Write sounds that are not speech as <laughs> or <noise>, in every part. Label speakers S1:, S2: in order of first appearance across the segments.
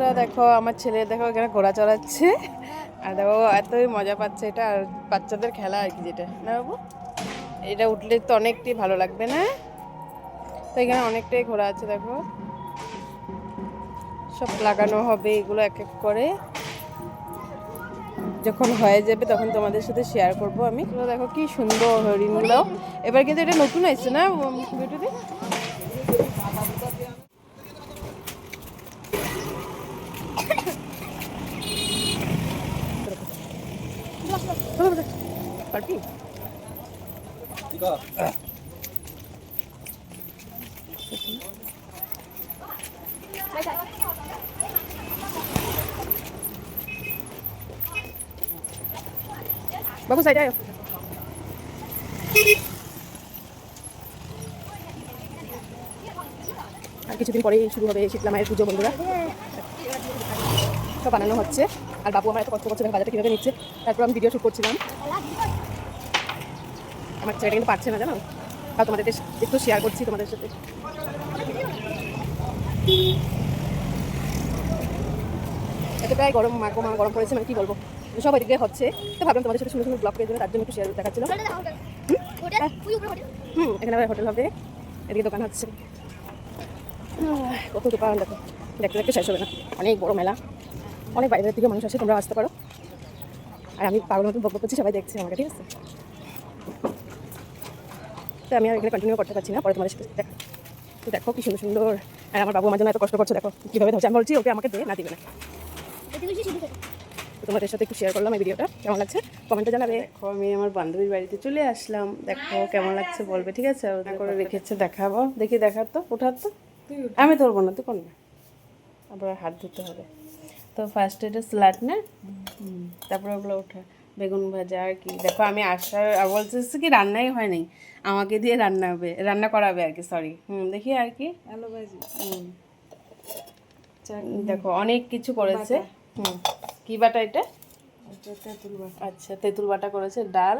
S1: বন্ধুরা দেখো, আমার ছেলে দেখো এখানে ঘোড়া চড়াচ্ছে। আর দেখো, এতই মজা পাচ্ছে এটা, আর বাচ্চাদের খেলা আর কি যেটা। না বাবু? এটা উঠলে তো অনেকটাই ভালো লাগবে, না? তো এখানে অনেকটাই ঘোড়া আছে, দেখো। সব লাগানো হবে এগুলো এক এক করে। যখন হয়ে যাবে তখন তোমাদের সাথে শেয়ার করব আমি। দেখো কি সুন্দর হরিণগুলো। এবার কিন্তু এটা নতুন আসছে না ভিডিওতে বাবু সাইডে আয়। আর কিছুদিন পরেই শুরু হবে শীতলা মায়ের পুজো, বন্ধুরা। সব বানানো হচ্ছে। আর বাবু আমার এত কষ্ট করছে বাজারটা কীভাবে নিচ্ছে? তারপর আমি ভিডিও শ্যুট করছিলাম। আমার ছেলেটা কিন্তু পারছে না জানো? তাও তোমাদেরকে একটু শেয়ার করছি তোমাদের সাথে। এতটাই গরম মা মা গরম পড়েছে মানে কি বলব? সব এদিকে হচ্ছে। তো ভাবলাম তোমাদের সাথে সুন্দর সুন্দর ব্লগ পেয়ে যাবে তার জন্য একটু শেয়ার দেখাচ্ছিল হুম? এখানে আবার হোটেল হবে। এদিকে দোকান হচ্ছে। কত দোকান দেখো। দেখতে দেখতে শেষ হবে না। অনেক বড় মেলা। অনেক বাইরের থেকে মানুষ আসে তোমরা আসতে পারো। আর আমি পাগল মতো বক করছি সবাই দেখছে আমাকে ঠিক আছে? তো আমি আর এখানে কন্টিনিউ করতে পারছি না পরে তোমাদের সাথে দেখা। তো দেখো কি সুন্দর সুন্দর আর আমার বাবু আমার জন্য এত কষ্ট করছে দেখো কীভাবে ধরছে। আমি বলছি ওকে আমাকে দে না দিবে না। তোমাদের সাথে একটু শেয়ার করলাম এই ভিডিওটা কেমন লাগছে? কমেন্টে জানাবে। দেখো আমি আমার বান্ধবীর বাড়িতে চলে আসলাম। দেখো কেমন লাগছে বলবে ঠিক আছে? ওদের করে রেখেছে দেখাবো। দেখি দেখার তো ওঠার তো। আমি ধরবো না তুই কোন না। আবার হাত ধুতে হবে। তো ফার্স্ট এটা স্যালাড না। তারপরে ওগুলো ওঠা। বেগুন ভাজা আর কি। দেখো আমি আসার বলতেছি কি রান্নাই হয় নাই। আমাকে দিয়ে রান্না হবে রান্না করাবে আর কি সরি হুম দেখি আর কি।
S2: আলু ভাজি।
S1: হুম। দেখো অনেক কিছু করেছে। হুম। কি বাটা এটা?
S2: তেঁতুল বাটা।
S1: আচ্ছা তেঁতুল বাটা করেছে ডাল।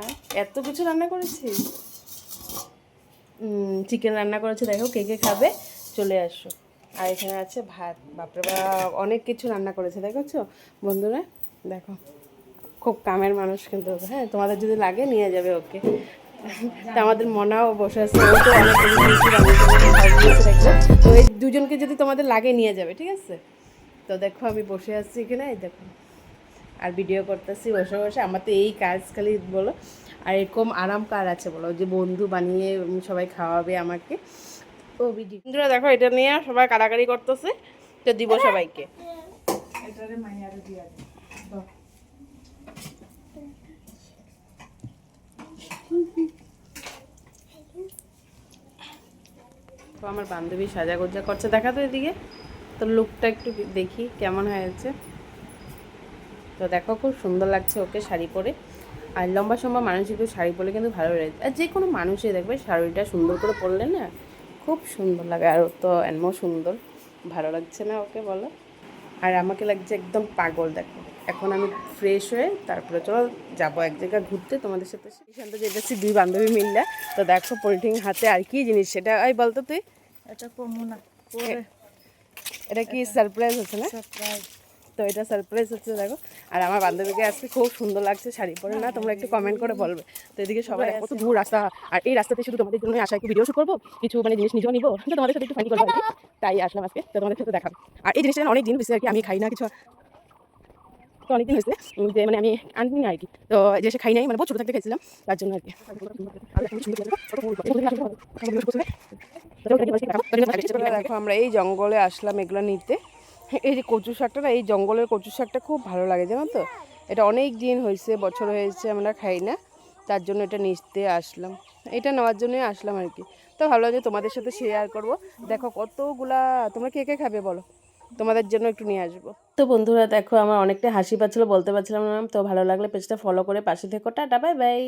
S1: আর এত কিছু রান্না করেছি? চিকেন রান্না করেছে। দেখো কে কে খাবে? চলে আসো। আর এখানে আছে ভাত, বাপরে বা অনেক কিছু রান্না করেছে, দেখেছ? বন্ধুরা, দেখো, খুব কামের মানুষ কিন্তু হ্যাঁ? তোমাদের যদি লাগে, নিয়ে যাবে ওকে। আমাদের মনাও বসে আছে তো এই দুজনকে যদি তোমাদের লাগে, নিয়ে যাবে, ঠিক আছে? তো দেখো, আমি বসে আছি এখানে দেখো। আর ভিডিও করতেছি, বসে বসে। আমার তো এই কাজ খালি বলো, আর এরকম আরাম কার আছে বলো? যে বন্ধু বানিয়ে সবাই খাওয়াবে আমাকে। বন্ধুরা দেখো এটা নিয়ে সবাই কাড়াকাড়ি করতেছে তো দিব সবাইকে।
S2: এটারে মাইয়ারে দিয়া
S1: তো আমার বান্ধবী সাজা গোজা করছে দেখা তো এদিকে। তো লুকটা একটু দেখি কেমন হয়েছে। তো দেখো খুব সুন্দর লাগছে ওকে শাড়ি পরে। আর লম্বা সম্বা মানুষ একটু শাড়ি পরলে কিন্তু ভালো লাগে। আর যে কোনো মানুষই দেখবে শাড়িটা সুন্দর করে পরলে না খুব সুন্দর লাগে আর তো এমন সুন্দর। ভালো লাগছে না ওকে বলো? আর আমাকে লাগছে একদম পাগল দেখো। এখন আমি ফ্রেশ হয়ে তারপরে চলো যাব এক জায়গায় ঘুরতে তোমাদের সাথে। সেখান থেকে যেতেছি দুই বান্ধবী মিললে। তো দেখো পোল্ট্রিং হাতে আর কি জিনিস সেটা ওই বলতো তুই?
S2: এটা কমু না
S1: এটা কি সারপ্রাইজ হচ্ছে না?
S2: সারপ্রাইজ
S1: তো এটা সারপ্রাইজ হচ্ছে দেখো। আর আমার বান্ধবীকে আজকে খুব সুন্দর লাগছে শাড়ি পরে না তোমরা একটু কমেন্ট করে বলবে। তো এদিকে সবাই কত দূর রাস্তা আর এই রাস্তাতে শুধু তোমাদের জন্য আসা একটু ভিডিও শুট করব। কিছু মানে জিনিস নিজেও নিবো তো তোমাদের সাথে একটু ফাইন করব তাই আসলাম আজকে তো তোমাদের সাথে দেখাবো। আর এই জিনিসটা অনেক দিন হয়েছে আর কি আমি খাই না কিছু। তো অনেকদিন হয়েছে যে মানে আমি আনবি না আর কি। তো যে সে খাই নাই মানে বহুত ছোটো থাকতে খাইছিলাম তার জন্য আর কি। <laughs> দেখো আমরা এই জঙ্গলে আসলাম এগুলো নিতে। <laughs> এই যে কচু শাকটা না, এই জঙ্গলের কচু শাকটা খুব ভালো লাগে, জানো তো? এটা অনেক দিন হয়েছে, বছর হয়েছে, আমরা খাই না। তার জন্য এটা নিতে আসলাম। এটা নেওয়ার জন্যই আসলাম আর কি। তো ভালো লাগে তোমাদের সাথে শেয়ার করব। দেখো কতগুলা, তোমরা কে কে খাবে বলো? তোমাদের জন্য একটু নিয়ে আসব। তো বন্ধুরা, দেখো আমার অনেকটা হাসি পাচ্ছিল, বলতে পারছিলাম না তো ভালো লাগলে পেজটা ফলো করে পাশে থেকো। Tata bye bye